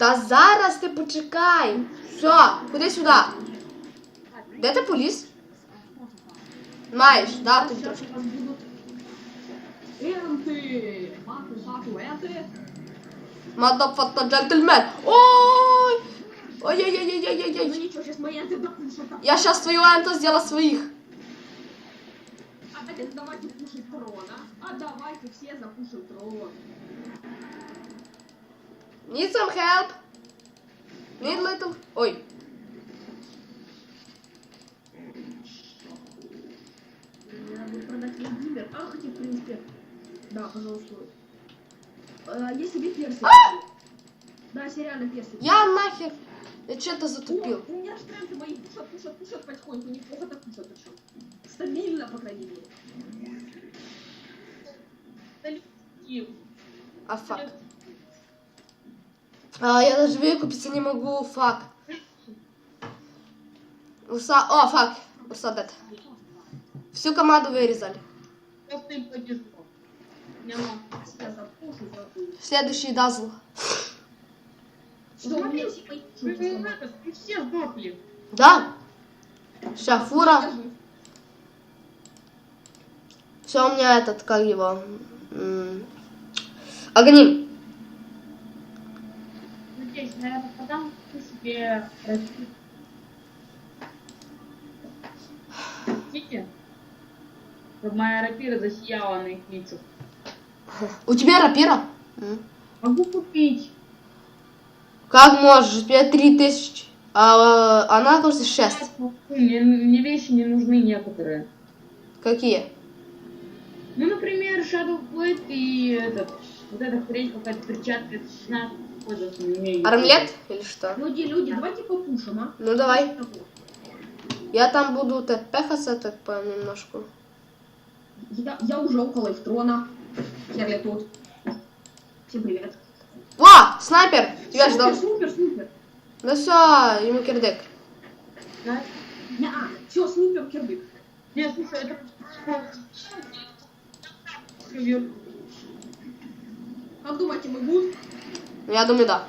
Та зараз ти почекай. Все, ходи сюди. Де ти поліз? Маєш, да, тобі Сейчас трошки. у нас будут энты, маку, маку, энты. Мадафата джентльмен. Ой! Ой-ой-ой-ой-ой-ой. Ну ничего, сейчас мои энты допушат. Я сейчас твою анту сделала своих. А так давайте кушать трона. А давайте все закушают трон. Need some help? Need little... Ой. Надо продать весь гиммер. А, хотя, в принципе. Да, пожалуйста. А, есть себе персик. Да, сериально персик. Я нахер. Я что-то затупил. У меня штренты мои пушат, пушат, пушат потихоньку. Неплохо так пушат причем. Стабильно, по крайней мере. А фак. А, я даже выкупиться не могу, фак. Уса... О, фак. Уса дед. Всю команду вырезали. Следующий дазл. Что, Вы все сдохли. Да? Фура. Все, у меня этот, как его... Огни. Растить. Хотите? Чтобы моя рапира засияла на их лицах. У тебя рапира? Могу купить. Как можешь? У тебя три тысячи. А э, она кажется шесть. Мне, мне вещи не нужны некоторые. Какие? Ну, например, Shadow Blade и этот, вот эта хрень, какая-то перчатка, это 16 пользоваться не умею. Армлет или что? Люди, люди, давайте попушим, а? Ну давай. Я там буду тпхаться так понемножку. Я, я уже около их трона. Хер я тут. Всем привет. О, снайпер! Тебя супер, ждал. супер, супер. Ну все, ему кирдык. Да? Не, а, все, снупер, кирдык. Нет, слушай, это... Как думаете, мы гуд? Я думаю, да.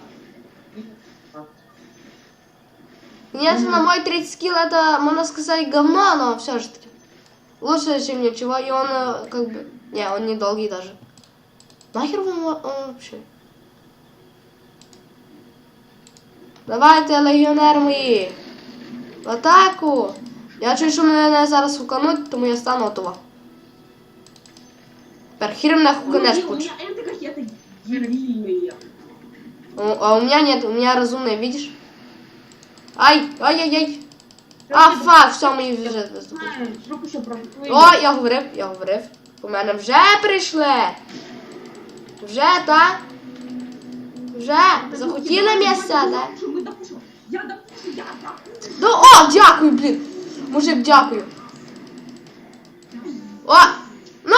Конечно, на мой 30 скилл это, можно сказать, говно, но все же таки. Лучше, чем ничего, и он э, как бы... Не, он не долгий даже. Нахер он, он вообще? Давайте, легіонер мої. В атаку! Я чую, що мене зараз хукануть, тому я стану отова. Тепер хір мене хуканеш Ну, А у меня нет, у меня разумный, видишь? Ай, ай-яй-яй. А, фак, все, мої вже пройшли. О, я говорив, я говорив. У мене вже прийшли. Вже, так? Вже. Захотіли місце, так? Мы. Ну, о, дякую, блін. Мужик, дякую. О, ну.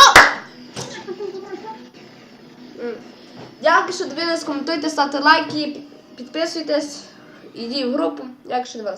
М. Дякую, що дивились, коментуйте, ставте лайки, підписуйтесь, ідіть в групу. Дякую, що дивились.